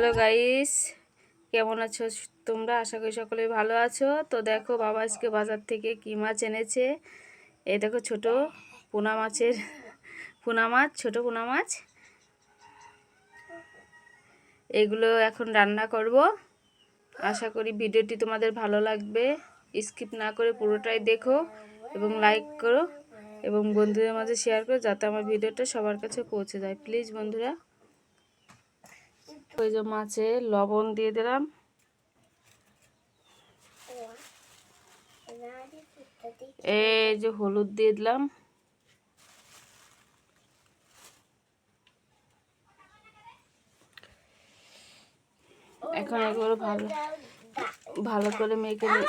Hello guys কেমন আছো তোমরা? আশা করি সকলেই ভালো আছো। তো দেখো, বাবা আজকে বাজার থেকে কি মাছ এনেছে। এই দেখো, ছোট পোনা মাছের পোনা মাছ, ছোট পোনা মাছ। এগুলো এখন রান্না করব। আশা করি ভিডিওটি তোমাদের ভালো লাগবে। স্কিপ না করে পুরোটাই দেখো এবং লাইক করো এবং বন্ধুদের মাঝে শেয়ার করো, যাতে আমার ভিডিওটা সবার কাছে পৌঁছে যায়। প্লিজ, বন্ধুরা। ওই যে মাছে লবণ দিয়ে দিলাম। এই যে হলুদ দিয়ে দিলাম। এখন এগুলো ভালো ভালো করে মেখে নি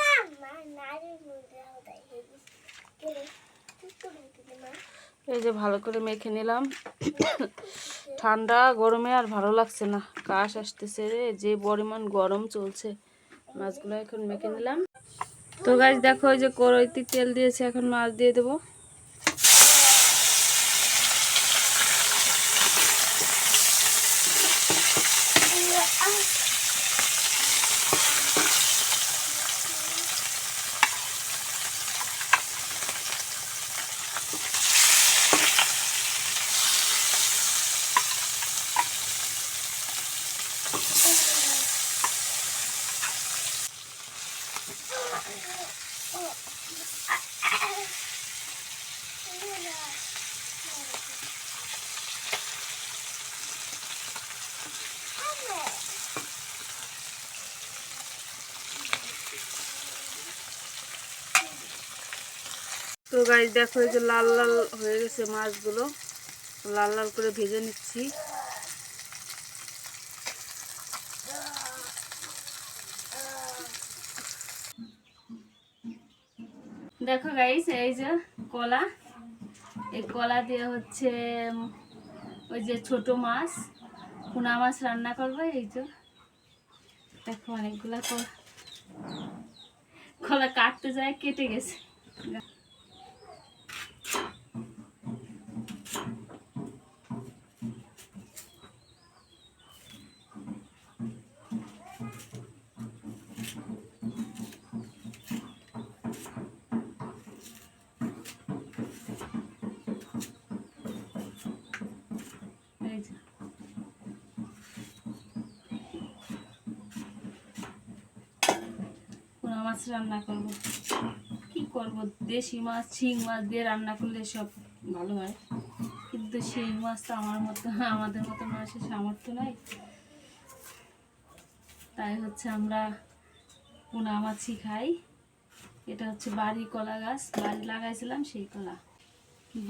এই যে ভালো করে মেখে নিলাম। ঠান্ডা, গরমে আর ভালো লাগছে না। কাশ আসতেছে রে, যে পরিমাণ গরম চলছে। মাছগুলো এখন মেখে নিলাম। তো গাছ দেখো ওই যে কড়াইতে তেল দিয়েছে, এখন মাছ দিয়ে দেবো। তো গাছ দেখো এই যে লাল লাল হয়ে গেছে মাছগুলো। লাল লাল করে ভেজে নিচ্ছি। দেখো গাইস এই যে কলা। এই কলা দিয়ে হচ্ছে, ওই যে ছোট মাছ, পোনা মাছ রান্না করবে, এই যে। দেখো অনেকগুলা কলা। কলা কাটতে যায়, কেটে গেছে এই যে পোনা মাছ রান্না করব। কি করব? দেশি মাছ, শিং মাছ দিয়ে রান্না করলে সব ভালো হয়। কিন্তু সেই মাছ তো আমার মতো, আমাদের মতো মানুষের সামর্থ্য নাই। তাই হচ্ছে আমরা পোনা মাছই খাই। এটা হচ্ছে বাড়ি কলা গাছ, বাড়ি লাগাইছিলাম সেই কলা।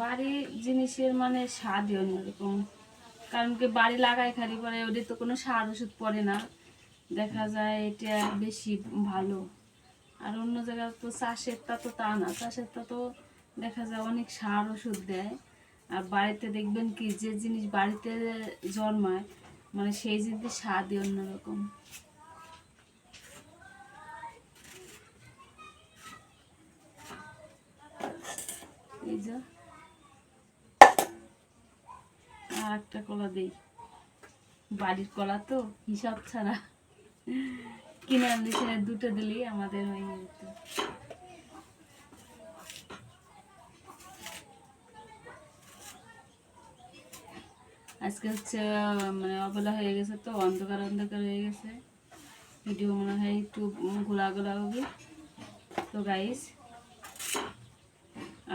বাড়ি জিনিসের মানে স্বাদই অন্যরকম। কারণ কি বাড়ি লাগাই খালি পরে ওদের তো কোনো সার ওষুধ পড়ে না। দেখা যায় এটা বেশি ভালো। আর অন্য জায়গায় তো চাষেরটা তো তা না, চাষেরটা তো দেখা যায় অনেক সার ওষুধ দেয়। আর বাড়িতে দেখবেন কি, যে জিনিস বাড়িতে জন্মায় মানে সেই জিনিস স্বাদই অন্যরকম। এই যে। আর একটা কলা দেই। বাড়ির কলা তো, হিসাব ছাড়া। কিনে আনলে দুটো দিলেই আমাদের হয়ে যেত। আজকে হচ্ছে মানে অবেলা হয়ে গেছে তো, অন্ধকার অন্ধকার হয়ে গেছে। ভিডিও মনে হয় একটু ঘোলা ঘোলা হবে। তো গাইস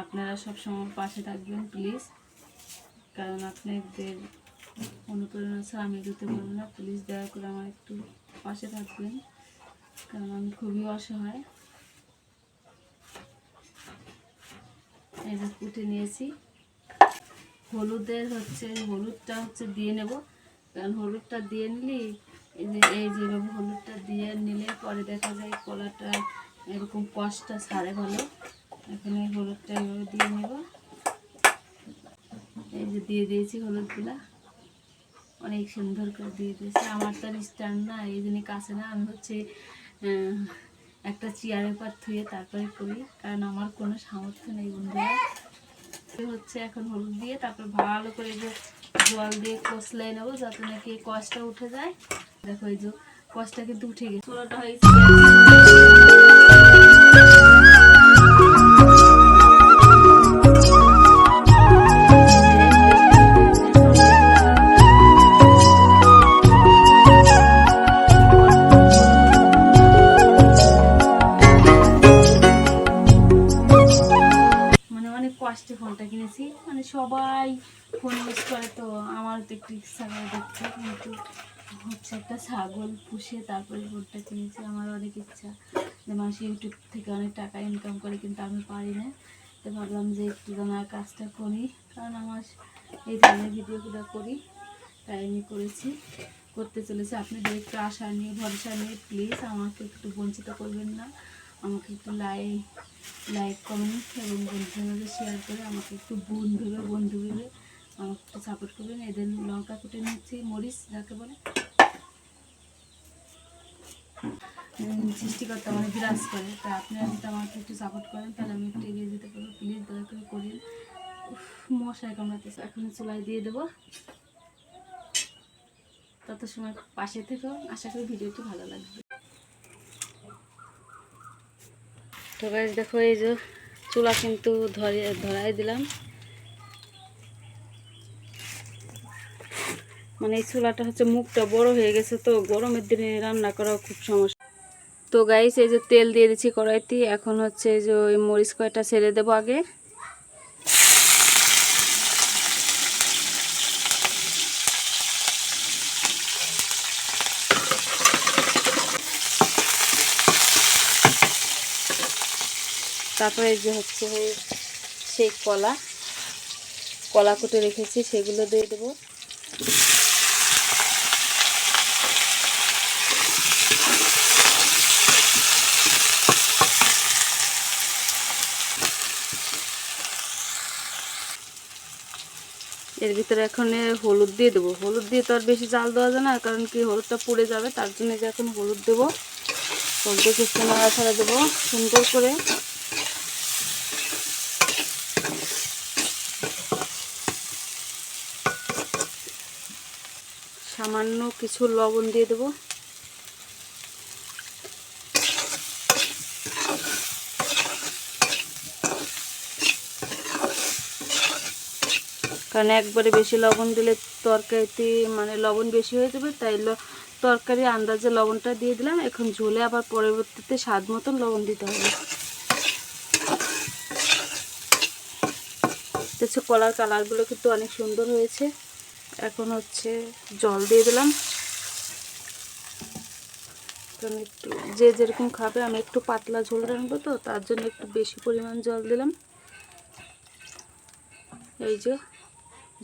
আপনারা সব সময় পাশে থাকবেন প্লিজ কারণ আপনাদের অনুপ্রেরণা ছাড়া আমি এগোতে পারব না। প্লিজ দয়া করে আমার একটু পাশে থাকবেন, কারণ আমি খুবই অসহায়। যে কুটে নিয়েছি। হলুদের হচ্ছে, হলুদটা হচ্ছে দিয়ে নেব। কারণ হলুদটা দিয়ে নিলি, এই যে, এই যেভাবে হলুদটা দিয়ে নিলে পরে দেখা যায় কলাটা এরকম কষটা ছাড়ে ভালো। এখানে হলুদটা এভাবে দিয়ে নেব। এই যে দিয়ে দিয়েছি হলুদগুলা। অনেক সুন্দর করে দিয়ে দিয়েছি। আমার তো স্ট্যান্ড না, এই জন্য কাছে না। আমি হচ্ছে একটা চেয়ারের পর ধুয়ে তারপরে করি কারণ আমার কোনো সামর্থ্য নেই বন্ধুরা। হচ্ছে এখন হলুদ দিয়ে, তারপর ভালো করে যে জল দিয়ে কষলাই নেব যাতে নাকি কষটা উঠে যায়। দেখো এই যে কষ্টটা কিন্তু উঠে গেছে। ষোলোটা হয়েছে সবাই ফোন ইউজ করে তো আমার তো একটু ইচ্ছা করে দেখতে, কিন্তু হচ্ছে একটা ছাগল পুষে তারপরে ফোনটা কিনেছি, আমার অনেক ইচ্ছা। যে মানুষ ইউটিউব থেকে অনেক টাকা ইনকাম করে, কিন্তু আমি পারি না। তো ভাবলাম যে একটু আর কাজটা করি, কারণ আমার এই ধরনের ভিডিওগুলো করি, তাই আমি করেছি, করতে চলেছি। আপনাদের একটু আশা নিয়ে, ভরসা নিয়ে প্লিজ আমাকে একটু বঞ্চিত করবেন না। আমাকে একটু লাইক লাইক কমেন্ট এবং বন্ধুদের শেয়ার করে আমাকে একটু বোন ভেবে, বন্ধু ভেবে আমাকে একটু সাপোর্ট করবেন। এদের লঙ্কা কুটে নিচ্ছি, মরিচ যাকে বলে। সৃষ্টিকর্তা মানে বিরাজ করে। তা আপনারা যদি আমাকে একটু সাপোর্ট করেন, তাহলে আমি একটু এগিয়ে যেতে পারব। প্লিজ দয়া করে করেন মশাই কামড়াতেছে। এখন চুলায় দিয়ে দেবো। তত সময় পাশে থেকেও আশা করি ভিডিওটি ভালো লাগবে। তো দেখো এই যে চুলা কিন্তু ধরে ধরাই দিলাম। মানে এই চুলাটা হচ্ছে মুখটা বড় হয়ে গেছে তো গরমের দিনে রান্না করা খুব সমস্যা। তো গাইস এই যে তেল দিয়ে দিচ্ছি কড়াইতে। এখন হচ্ছে এই যে ওই মরিচ কয়টা ছেড়ে দেবো আগে। তারপরে যে হচ্ছে সেই কলা কলা কুটে রেখেছি, সেগুলো দিয়ে দেবো। এর ভিতরে এখন হলুদ দিয়ে দেবো। হলুদ দিয়ে তো আর বেশি জাল দেওয়া যায় না, কারণ কি হলুদটা পুড়ে যাবে, তার জন্য যে এখন হলুদ দেবো। হলুদ কিছু নাড়া ছাড়া দেবো, সুন্দর করে। সামান্য কিছু লবণ দিয়ে দেবো। কারণ একবারে বেশি লবণ দিলে তরকারিতে মানে লবণ বেশি হয়ে যাবে, তাই তরকারি আন্দাজে লবণটা দিয়ে দিলাম। এখন ঝোলে আবার পরবর্তীতে স্বাদ মতন লবণ দিতে হবে। কলার কালারগুলো কিন্তু অনেক সুন্দর হয়েছে। এখন হচ্ছে জল দিয়ে দিলাম। কারণ একটু যে যেরকম খাবে, আমি একটু পাতলা ঝোল রাখব তো, তার জন্য একটু বেশি পরিমাণ জল দিলাম। এই যে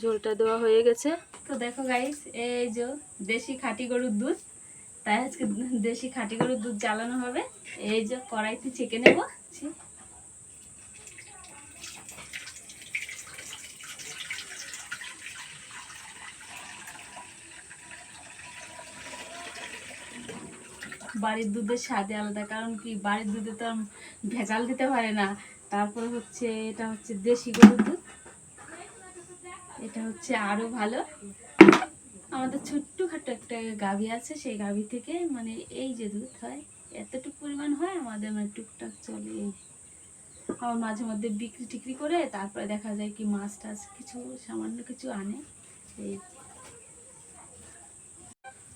ঝোলটা দেওয়া হয়ে গেছে। তো দেখো গাইস এই যে দেশি খাঁটি গরুর দুধ। তাই আজকে দেশি খাঁটি গরুর দুধ জ্বালানো হবে। এই যে কড়াইতে ছেঁকে নেব। বাড়ির দুধের স্বাদে আলাদা। কারণ কি? বাড়ির দুধে তো ভেজাল দিতে পারে না। তারপর হচ্ছে এটা হচ্ছে দেশি গরুর দুধ। এটা হচ্ছে আরও ভালো। আমাদের ছোট্টখাটো একটা গাভী আছে, সেই গাভী থেকে মানে এই যে দুধ হয়, এতটুকু পরিমাণ হয়, আমাদের মানে টুকটাক চলে আবার মাঝে মধ্যে বিক্রি টিক্রি করে তারপরে দেখা যায় কি মাছ টাছ কিছু, সামান্য কিছু আনে। এই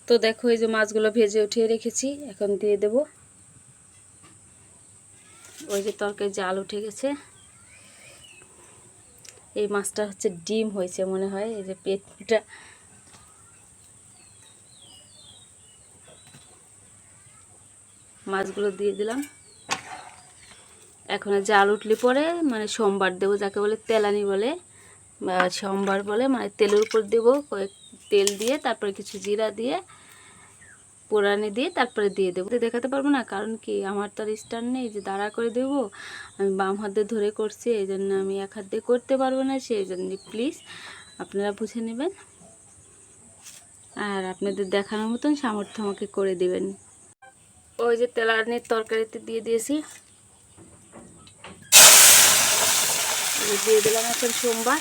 তো দেখো, এই যে মাছগুলো ভেজে উঠিয়ে রেখেছি, এখন দিয়ে দেব। ওই যে তরকারি জাল উঠে গেছে, এই মাছটা হচ্ছে ডিম হয়েছে মনে হয়, এই যে পেটটা। মাছগুলো দিয়ে দিলাম। এখন জাল উঠলে পরে মানে সোমবার দেবো যাকে বলে, তেলানি বলে, বা সোমবার বলে মানে তেলের উপর দেবো কয়েক তেল দিয়ে, তারপরে কিছু জিরা দিয়ে, পোড়ানি দিয়ে তারপরে দিয়ে দেবো। দেখাতে পারব না, কারণ কি আমার তো আর স্ট্যান্ড নেই, যে দাঁড়া করে দেবো, আমি বাম হাত ধরে করছি, এই জন্য আমি এক হাত দিয়ে করতে পারব না, সেই জন্য প্লিজ আপনারা বুঝে নেবেন। আর আপনাদের দেখানোর মতন সামর্থ্য আমাকে করে দেবেন। ওই যে তেলানির তরকারিতে দিয়ে দিয়েছি। দিয়ে দিলাম এখন সোমবার।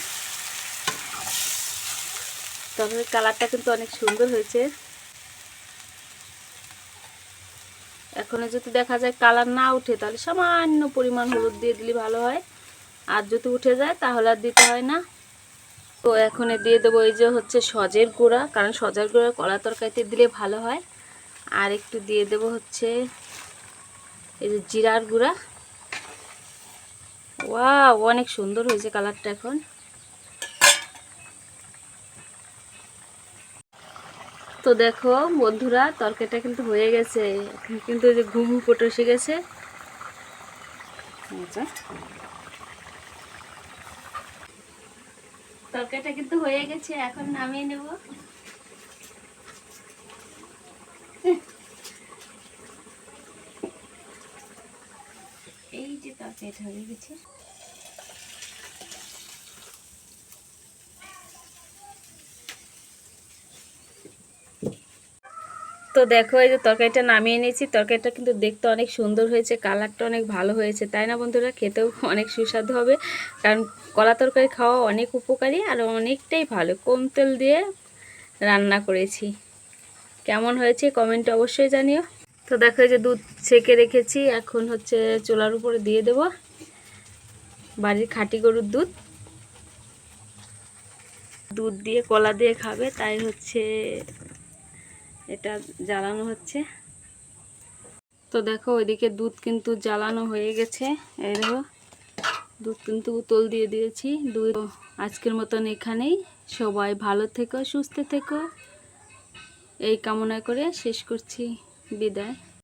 তবে কালারটা কিন্তু অনেক সুন্দর হয়েছে। এখন যদি দেখা যায় কালার না উঠে, তাহলে সামান্য পরিমাণ হলুদ দিয়ে দিলে ভালো হয়। আর যদি উঠে যায়, তাহলে আর দিতে হয় না। তো এখন দিয়ে দেবো এই যে হচ্ছে সজের গুঁড়া, কারণ সজের গুঁড়া কলা তরকারিতে দিলে ভালো হয়। আর একটু দিয়ে দেবো হচ্ছে এই যে জিরার গুঁড়া। ওয়া অনেক সুন্দর হয়েছে কালারটা এখন। তো দেখো, বন্ধুরা, তরকারিটা কিন্তু হয়ে গেছে। কিন্তু যে ঘুম ফুটে এসে গেছে। তরকারিটা কিন্তু হয়ে গেছে, এখন নামিয়ে নেব। এই যে তরকারিটা হয়ে গেছে। দেখো, এই যে তরকারিটা নামিয়ে নিয়েছি। তরকারিটা কিন্তু দেখতে অনেক সুন্দর হয়েছে, কালারটা অনেক ভালো হয়েছে। তাই না বন্ধুরা? খেতেও অনেক সুস্বাদু হবে। কারণ কলা তরকারি খাওয়া অনেক উপকারী আর অনেকটাই ভালো। কম তেল দিয়ে রান্না করেছি। কেমন হয়েছে কমেন্টে অবশ্যই জানিও। তো দেখো, এই যে দুধ ছেঁকে রেখেছি। এখন হচ্ছে চোলার উপরে দিয়ে দেব বাড়ির খাঁটি গরুর দুধ। দুধ দিয়ে, কলা দিয়ে খাবে। তাই হচ্ছে এটা জ্বালানো হচ্ছে। তো দেখো, ওইদিকে দুধ কিন্তু জ্বালানো হয়ে গেছে। এই দেখো, দুধ কিন্তু উতল দিয়ে দিয়েছি। দুই আজকের মতন এখানেই। সবাই ভালো থেকো, সুস্থ থেকো। এই কামনা করে শেষ করছি। বিদায়।